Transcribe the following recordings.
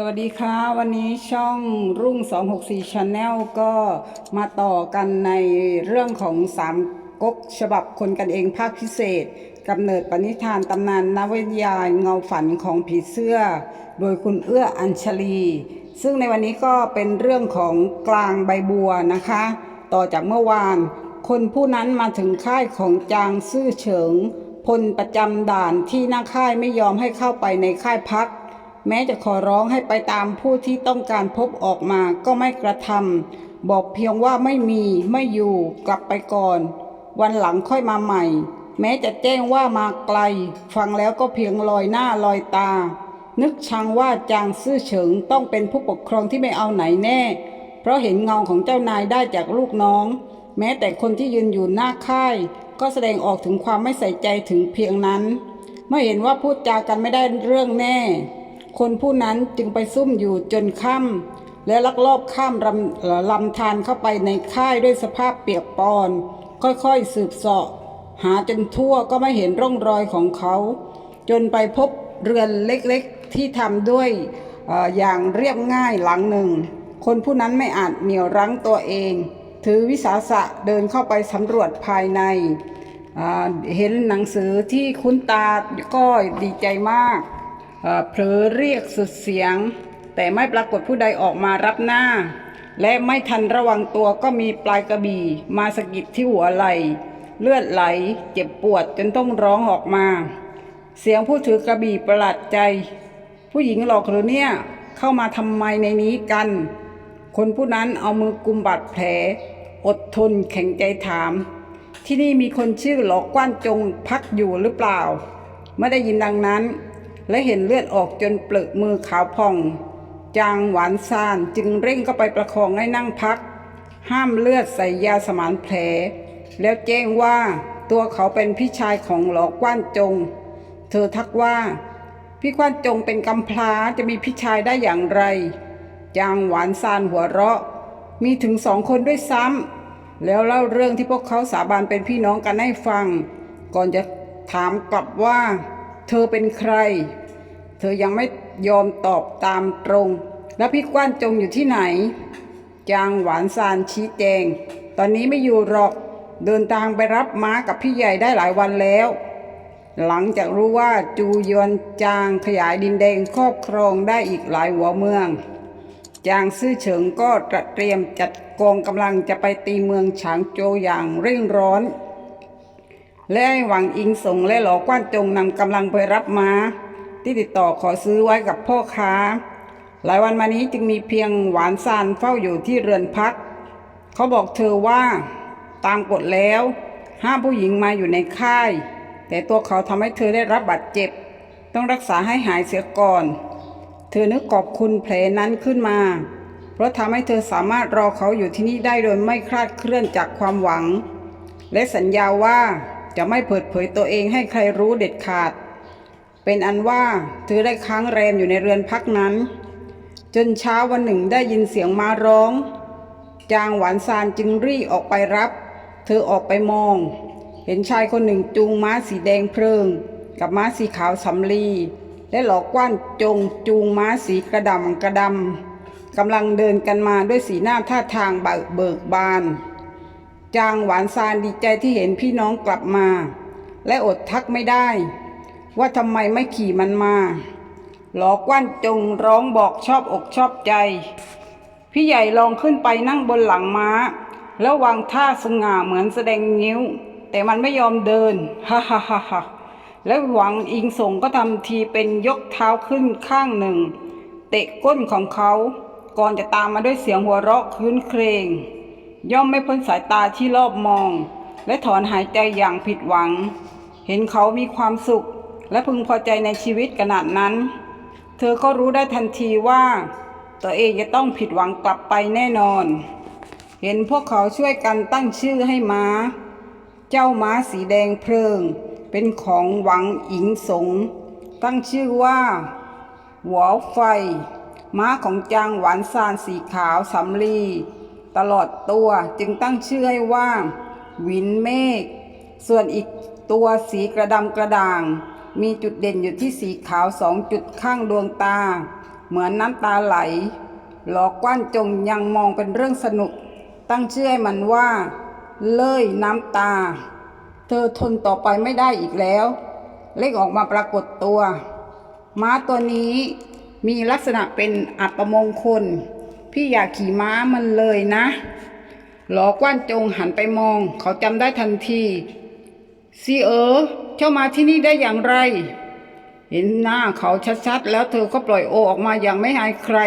สวัสดีค่ะ วันนี้ช่องรุ่ง 264 Channel ก็มาต่อกันในเรื่องของสามก๊กฉบับคนกันเองภาคพิเศษกำเนิดปณิธานตำนานนวนิยายเงาฝันของผีเสื้อ โดยคุณเอื้ออัญชลี ซึ่งในวันนี้ก็เป็นเรื่องของกลางใบบัวนะคะ ต่อจากเมื่อวาน คนผู้นั้นมาถึงค่ายของจางซื่อเฉิงพลประจำด่านที่หน้าค่ายไม่ยอมให้เข้าไปในค่ายพัก แม้จะขอร้องให้ไปตามผู้ที่ต้องการพบออกมาก็ไม่กระทำบอกเพียงว่าไม่มีไม่อยู่กลับไปก่อน วันหลังค่อยมาใหม่ แม้จะแจ้งว่ามาไกล ฟังแล้วก็เพียงลอยหน้าลอยตา นึกชังว่าจางซื่อเฉิงต้องเป็นผู้ปกครองที่ไม่เอาไหนแน่ เพราะเห็นเงาของเจ้านายได้จากลูกน้อง แม้แต่คนที่ยืนอยู่หน้าค่าย ก็แสดงออกถึงความไม่ใส่ใจถึงเพียงนั้น เมื่อเห็นว่าพูดจากันไม่ได้เรื่องแน่ คนผู้นั้นจึงไปซุ่มอยู่จนค่ำและลักลอบข้ามลำลำธารเข้าไปในค่ายด้วยสภาพเปียกปอน ค่อยๆสืบเสาะ หาจนทั่วก็ไม่เห็นร่องรอยของเขา จนไปพบเรือนเล็กๆที่ทำด้วยออย่างเรียบง่ายหลังหนึ่ง คนผู้นั้นไม่อาจเหนี่ยวรั้งตัวเอง ถือวิสาสะเดินเข้าไปสำรวจภายใน เห็นหนังสือที่คุ้นตาก็ดีใจมาก เอ่อเผลอเรียกสุดเสียง แต่ไม่ปรากฏผู้ใดออกมารับหน้า และไม่ทันระวังตัวก็มีปลายกระบี่ มาสะกิดที่หัวไหลเลือดไหล เจ็บปวดจนต้องร้องออกมา เสียงผู้ถือกระบี่ประหลาดใจ ผู้หญิงหลอกหรือเนี่ยเข้ามาทำไมในนี้กัน คนผู้นั้นเอามือกุมบาดแผล อดทนแข็งใจถาม ที่นี่มีคนชื่อหลอกกว้านจงพักอยู่หรือเปล่า ไม่ได้ยินดังนั้น และเห็นเลือดออกจนเปลือกมือขาวพอง จางหวานซานจึงเร่งเข้าไปประคองให้นั่งพัก ห้ามเลือดใส่ยาสมานแผล แล้วแจ้งว่าตัวเขาเป็นพี่ชายของหลอกกว้านจง เธอทักว่า พี่กว้านจงเป็นกำพร้าจะมีพี่ชายได้อย่างไร จางหวานซานหัวเราะ มีถึงสองคนด้วยซ้ำแล้วเล่าเรื่องที่พวกเขาสาบานเป็นพี่น้องกันให้ฟัง ก่อนจะถามกลับว่า เธอเป็นใคร เธอยังไม่ยอมตอบตามตรง แล้วพี่กว้านจงอยู่ที่ไหน จางหวานซานชี้แจง ตอนนี้ไม่อยู่หรอก เดินทางไปรับม้ากับพี่ใหญ่ได้หลายวันแล้ว หลังจากรู้ว่าจูยวนจางขยายดินแดงครอบครองได้อีกหลายหัวเมือง จางซื่อเฉิงก็ตระเตรียมจัดกองกำลังจะไปตีเมืองฉางโจอย่างเร่งร้อน และให้หวังอิงสงและหลอกว้านจงนำกำลังไปรับม้า ที่ติดต่อขอซื้อไว้กับพ่อค้า หลายวันมานี้จึงมีเพียงหวานซานเฝ้าอยู่ที่เรือนพัก เขาบอกเธอว่าตามกฎแล้ว ห้ามผู้หญิงมาอยู่ในค่าย แต่ตัวเขาทำให้เธอได้รับบาดเจ็บ ต้องรักษาให้หายเสียก่อน เธอนึกขอบคุณแผลนั้นขึ้นมา เพราะทำให้เธอสามารถรอเขาอยู่ที่นี่ได้โดยไม่คลาดเคลื่อนจากความหวัง และสัญญาว่า จะไม่เปิดเผยตัวเองให้ใครรู้เด็ดขาด เป็นอันว่าเธอได้ค้างแรมอยู่ในเรือนพักนั้น จนเช้าวันหนึ่งได้ยินเสียงมาร้อง จางหวานซานจึงรีบออกไปรับ เธอออกไปมอง เห็นชายคนหนึ่งจูงม้าสีแดงเพลิง กับม้าสีขาวสำลี และหลอกกว้านจงจูงม้าสีกระดำกระดำกำลังเดินกันมาด้วยสีหน้าท่าทางเบิกบาน จางหวานซานดีใจที่เห็นพี่น้องกลับมา และอดทักไม่ได้ ว่าทำไมไม่ขี่มันมา หลอกกว้านจงร้องบอกชอบอกชอบใจ พี่ใหญ่ลองขึ้นไปนั่งบนหลังม้า แล้ววางท่าสง่าเหมือนแสดงนิ้ว แต่มันไม่ยอมเดินฮ่าฮ่าฮ่าฮ่าแล้วหวังอิงสงก็ทำทีเป็นยกเท้าขึ้นข้างหนึ่ง เตะก้นของเขา ก่อนจะตามมาด้วยเสียงหัวเราะคืนเครง ย่อมไม่พ้นสายตาที่รอบมอง และถอนหายใจอย่างผิดหวัง เห็นเขามีความสุข และพึงพอใจในชีวิตขนาดนั้น เธอก็รู้ได้ทันทีว่า ตัวเองจะต้องผิดหวังกลับไปแน่นอน เห็นพวกเขาช่วยกันตั้งชื่อให้ม้า เจ้าม้าสีแดงเพลิง เป็นของหวังอิงสง ตั้งชื่อว่า หัวไฟ ม้าของจางหวานซานสีขาวสำลี ตลอดตัวจึงตั้งชื่อให้ว่าวินเมฆส่วนอีกตัวสีกระดำกระด่าง มีจุดเด่นอยู่ที่สีขาวสองจุดข้างดวงตา เหมือนน้ำตาไหล หลอกกว้านจงยังมองเป็นเรื่องสนุก ตั้งชื่อให้มันว่า เล่ยน้ำตา เธอทนต่อไปไม่ได้อีกแล้ว เล็กออกมาปรากฏตัว ม้าตัวนี้มีลักษณะเป็นอัปมงคล พี่อยากขี่ม้ามันเลยนะ หลอกว้านจงหันไปมอง เขาจำได้ทันทีซีเอ๋อเจ้ามาที่นี่ได้อย่างไร เห็นหน้าเขาชัดๆ แล้วเธอก็ปล่อยโอออกมาอย่างไม่อายใคร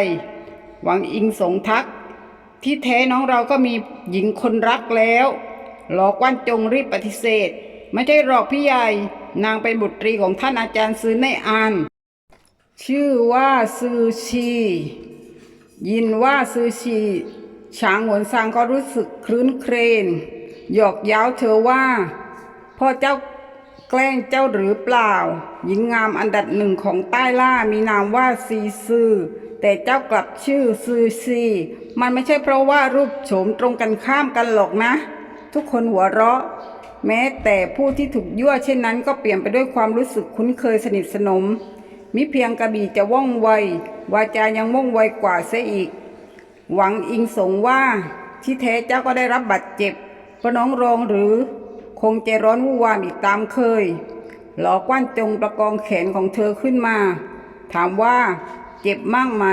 หวังอิงสงทัก ที่แท้น้องเราก็มีหญิงคนรักแล้ว หลอกว่านจงรีบปฏิเสธ ไม่ใช่หรอกพี่ใหญ่ นางเป็นบุตรีของท่านอาจารย์ซื้อในอาน ชื่อว่าซือชี ยินว่าซือชีช้างหวนซางก็รู้สึกคลื้นเครงหยอกเย้าเธอว่าพ่อเจ้าแกล้งเจ้าหรือเปล่า หญิงงามอันดับหนึ่งของใต้ล่ามีนามว่าซีซือแต่เจ้ากลับชื่อซือซี มันไม่ใช่เพราะว่ารูปโฉมตรงกันข้ามกันหรอกนะ ทุกคนหัวเราะ แม้แต่ผู้ที่ถูกยั่วเช่นนั้นก็เปลี่ยนไปด้วยความรู้สึกคุ้นเคยสนิทสนม มิเพียงกระบี่จะว่องไว วาจายังว่งไวกว่าเสียอีก หวังอิงสงว่าที่แท้เจ้าก็ได้รับบาดเจ็บเพราะน้องรองหรือ คงใจร้อนวุ่นวามอีกตามเคย หลอกว่านจงประกองแขนของเธอขึ้นมา ถามว่าเจ็บมากไหม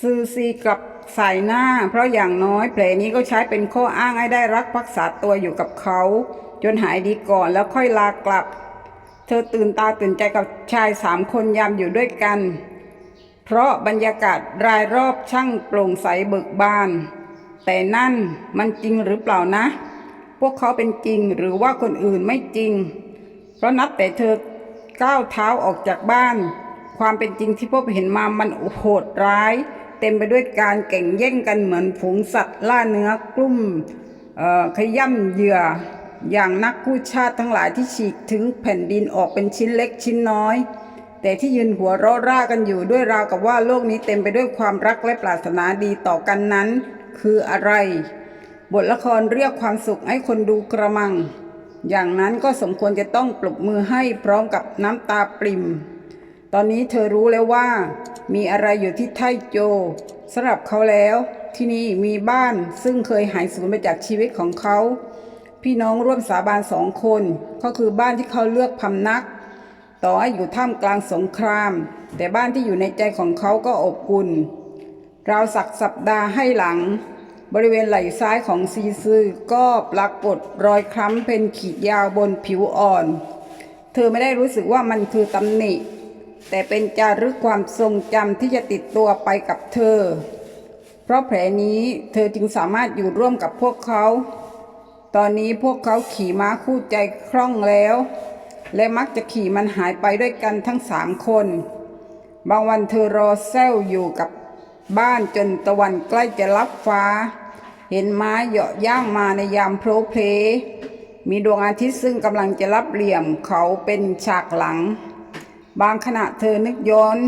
ซือซีกลับสายหน้า เพราะอย่างน้อยแผลนี้ก็ใช้เป็นข้ออ้างให้ได้รักพักษาตัวอยู่กับเขา จนหายดีก่อนแล้วค่อยลากลับ เธอตื่นตาตื่นใจกับชายสามคนยามอยู่ด้วยกัน เพราะบรรยากาศรายรอบช่างโปร่งใสเบิกบาน แต่นั่นมันจริงหรือเปล่านะ พวกเขาเป็นจริงหรือว่าคนอื่นไม่จริง เพราะนับแต่เธอก้าวเท้าออกจากบ้าน ความเป็นจริงที่พบเห็นมามันโหดร้าย เต็มไปด้วยการแข่งแย่งกันเหมือนฝูงสัตว์ล่าเนื้อกลุ่มขย่ำเหยื่ออย่างนักกู้ชาติทั้งหลายที่ฉีกถึงแผ่นดินออกเป็นชิ้นเล็กชิ้นน้อย แต่ที่ยืนหัวเราะร่ากันอยู่ด้วยราวกับว่าโลกนี้เต็มไปด้วยความรักและปรารถนาดีต่อกันนั้น คืออะไร บทละครเรียกความสุขให้คนดูกระมัง อย่างนั้นก็สมควรจะต้องปรบมือให้พร้อมกับน้ำตาปริม ตอนนี้เธอรู้แล้วว่า มีอะไรอยู่ที่ไทโจสำหรับเขาแล้ว ที่นี่มีบ้านซึ่งเคยหายสูญไปจากชีวิตของเขา พี่น้องร่วมสาบานสองคน ก็คือบ้านที่เขาเลือกพำนัก ต่อให้อยู่ท่ามกลางสงคราม แต่บ้านที่อยู่ในใจของเขาก็อบอุ่นราวสักสัปดาห์ให้หลัง บริเวณไหล่ซ้ายของซีซือก็ปรากฏรอยคล้ำเป็นขีดยาวบนผิวอ่อน เธอไม่ได้รู้สึกว่ามันคือตำหนิ แต่เป็นจารึกความทรงจำที่จะติดตัวไปกับเธอ เพราะแผลนี้เธอจึงสามารถอยู่ร่วมกับพวกเขา ตอนนี้พวกเขาขี่ม้าคู่ใจคล่องแล้ว และมักจะขี่มันหายไปด้วยกันทั้งสามคน บางวันเธอรอแซวอยู่กับบ้านจนตะวันใกล้จะลับฟ้า เห็นไม้เหยาะย่างมาในยามโพลเพล มีดวงอาทิตย์ซึ่งกำลังจะรับเหลี่ยมเขาเป็นฉากหลัง บางขณะเธอนึกย้อน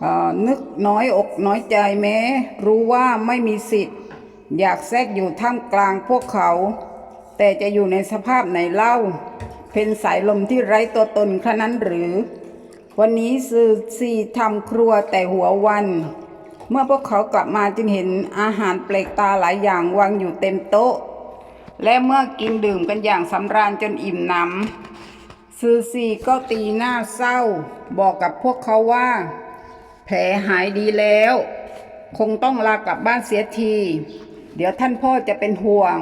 เออนึกน้อยอกน้อยใจแม้ รู้ว่าไม่มีสิทธิ์ อยากแทรกอยู่ท่ามกลางพวกเขา แต่จะอยู่ในสภาพไหนเล่า เป็นสายลมที่ไร้ตัวตนขนานั้นหรือ วันนี้ซือซีทำครัวแต่หัววัน เมื่อพวกเขากลับมาจึงเห็นอาหารแปลกตาหลายอย่างวางอยู่เต็มโต๊ะ และเมื่อกินดื่มกันอย่างสำราญจนอิ่มหนำซือซีก็ตีหน้าเศร้า บอกกับพวกเขาว่า แผลหายดีแล้ว คงต้องลากลับบ้านเสียที เดี๋ยวท่านพ่อจะเป็นห่วง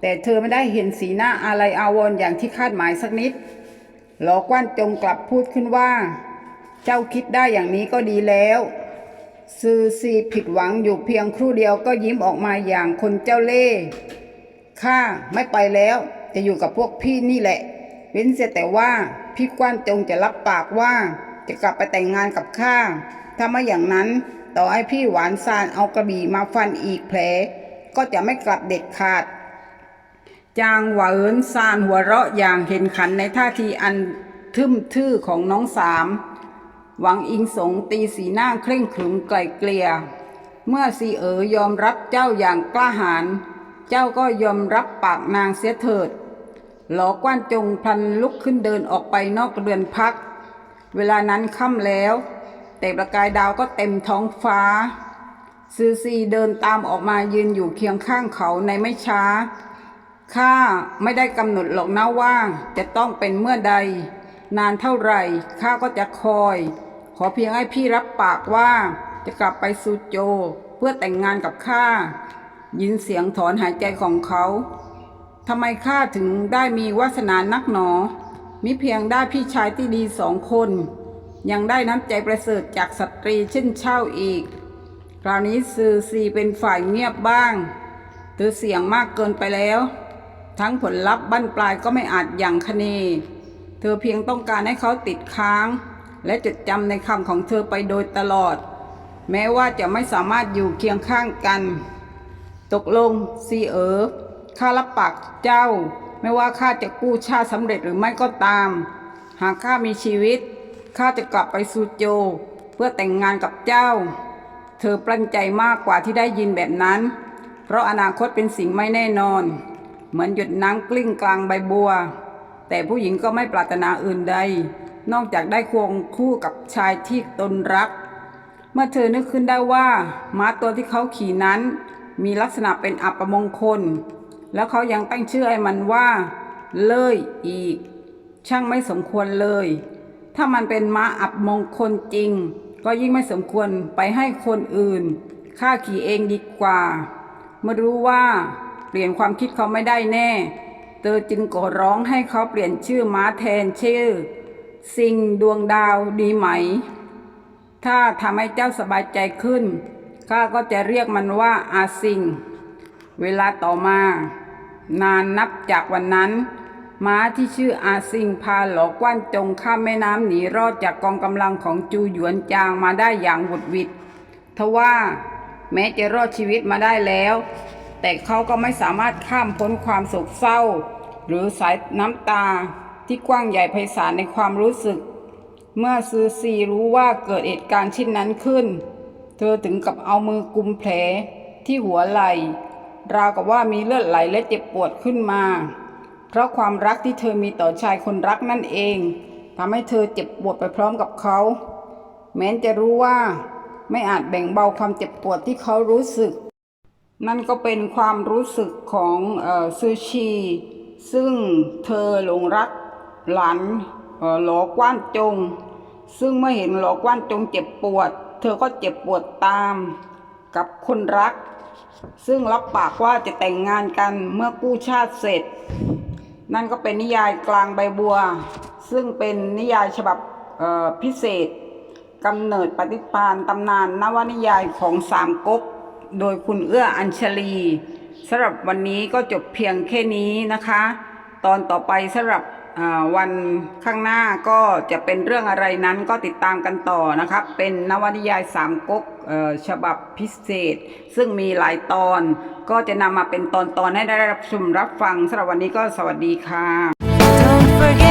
แต่เธอไม่ได้เห็นสีหน้าอะไรอาวรณ์อย่างที่คาดหมายสักนิด หลอกว่านจงกลับพูดขึ้นว่า เจ้าคิดได้อย่างนี้ก็ดีแล้ว ซือซีผิดหวังอยู่เพียงครู่เดียวก็ยิ้มออกมาอย่างคนเจ้าเล่ห์ข้าไม่ไปแล้ว จะอยู่กับพวกพี่นี่แหละ เว้นเสียแต่ว่าพี่กว้านจงจะรับปากว่า จะกลับไปแต่งงานกับข้าถ้าไม่อย่างนั้นต่อให้พี่หวานซานเอากระบี่มาฟันอีกแผลก็จะไม่กลับเด็ดขาด จางหวาเอินซานหัวเราะอย่างเห็นขันในท่าทีอันทึมทื่อของน้องสาม หวังอิงสงตีสีหน้าเคร่งขรึมไกลเกลี่ยเมื่อซีเอ๋ยอมรับเจ้าอย่างกล้าหาญเจ้าก็ยอมรับปากนางเสียเถิด หลอกว้านจงพลันลุกขึ้นเดินออกไปนอกเรือนพัก เวลานั้นค่ำแล้ว แต่ประกายดาวก็เต็มท้องฟ้าซือซีเดินตามออกมายืนอยู่เคียงข้างเขาในไม่ช้า ข้าไม่ได้กำหนดหรอกนะว่าจะต้องเป็นเมื่อใด นานเท่าไหร่ข้าก็จะคอย ขอเพียงให้พี่รับปากว่าจะกลับไปซูโจเพื่อแต่งงานกับข้ายินเสียงถอนหายใจของเขาทำไมข้าถึงได้มีวาสนานักหนอ มิเพียงได้พี่ชายที่ดีสองคน ยังได้น้ำใจประเสริฐจากสตรีเช่นเช่าอีก คราวนี้ซือซีเป็นฝ่ายเงียบบ้างเธอเสียงมากเกินไปแล้ว ทั้งผลลัพธ์บั้นปลายก็ไม่อาจอย่างคเน เธอเพียงต้องการให้เขาติดค้าง และจดจำในคำของเธอไปโดยตลอด แม้ว่าจะไม่สามารถอยู่เคียงข้างกัน ตกลงซีเอ๋อข้ารับปากเจ้า ไม่ว่าข้าจะกู้ชาติสำเร็จหรือไม่ก็ตาม หากข้ามีชีวิตข้าจะกลับไปซูโจ เพื่อแต่งงานกับเจ้า เธอปลั้นใจมากกว่าที่ได้ยินแบบนั้น เพราะอนาคตเป็นสิ่งไม่แน่นอน เหมือนหยดน้ำกลิ้งกลางใบบัว แต่ผู้หญิงก็ไม่ปรารถนาอื่นใด นอกจากได้ควงคู่กับชายที่ตนรัก เมื่อเธอนึกขึ้นได้ว่าม้าตัวที่เขาขี่นั้น มีลักษณะเป็นอัปมงคล แล้วเขายังตั้งชื่อให้มันว่า เล่ยอีก ช่างไม่สมควรเลย ถ้ามันเป็นม้าอับมงคลจริง ก็ยิ่งไม่สมควรไปให้คนอื่นข้าขี่เองดีกว่าเมื่อรู้ว่า เปลี่ยนความคิดเขาไม่ได้แน่ เธอจึงขอร้องให้เขาเปลี่ยนชื่อม้าแทนชื่อ สิงดวงดาวดีไหม ถ้าทำให้เจ้าสบายใจขึ้นข้าก็จะเรียกมันว่าอาซิง เวลาต่อมา นานนับจากวันนั้น ม้าที่ชื่ออาซิงพาหลอกว่านจงข้ามแม่น้ำหนีรอดจากกองกำลังของจูหยวนจางมาได้อย่างหวุดหวิดทว่าแม้จะรอดชีวิตมาได้แล้ว แต่เขาก็ไม่สามารถข้ามพ้นความโศกเศร้า หรือสายน้ำตาที่กว้างใหญ่ไพศาลในความรู้สึก เมื่อซือซีรู้ว่าเกิดเหตุการณ์เช่นนั้นขึ้น เธอถึงกับเอามือกุมแผลที่หัวไหล่ ราวกับว่ามีเลือดไหลและเจ็บปวดขึ้นมา เพราะความรักที่เธอมีต่อชายคนรักนั่นเองทำให้เธอเจ็บปวดไปพร้อมกับเขาแม้นจะรู้ว่าไม่อาจแบ่งเบาความเจ็บปวดที่เขารู้สึก นั่นก็เป็นความรู้สึกของซูชี ซึ่งเธอหลงรักหลานหลอกว้านจง ซึ่งเมื่อเห็นหลอกว้านจงเจ็บปวด เธอก็เจ็บปวดตามกับคนรัก ซึ่งรับปากว่าจะแต่งงานกันเมื่อกู้ชาติเสร็จ นั่นก็เป็นนิยายกลางใบบัว ซึ่งเป็นนิยายฉบับพิเศษกำเนิดปฏิพานตำนานนวนิยายของสามก๊ก โดยคุณเอื้ออัญชลีสำหรับวันนี้ก็จบเพียงแค่นี้นะคะ ตอนต่อไปสำหรับวันข้างหน้าก็จะเป็นเรื่องอะไรนั้นก็ติดตามกันต่อนะครับ เป็นนวนิยายสามก๊กฉบับพิเศษ ซึ่งมีหลายตอน ก็จะนำมาเป็นตอนๆให้ได้รับชมรับฟังสำหรับวันนี้ก็สวัสดีค่ะ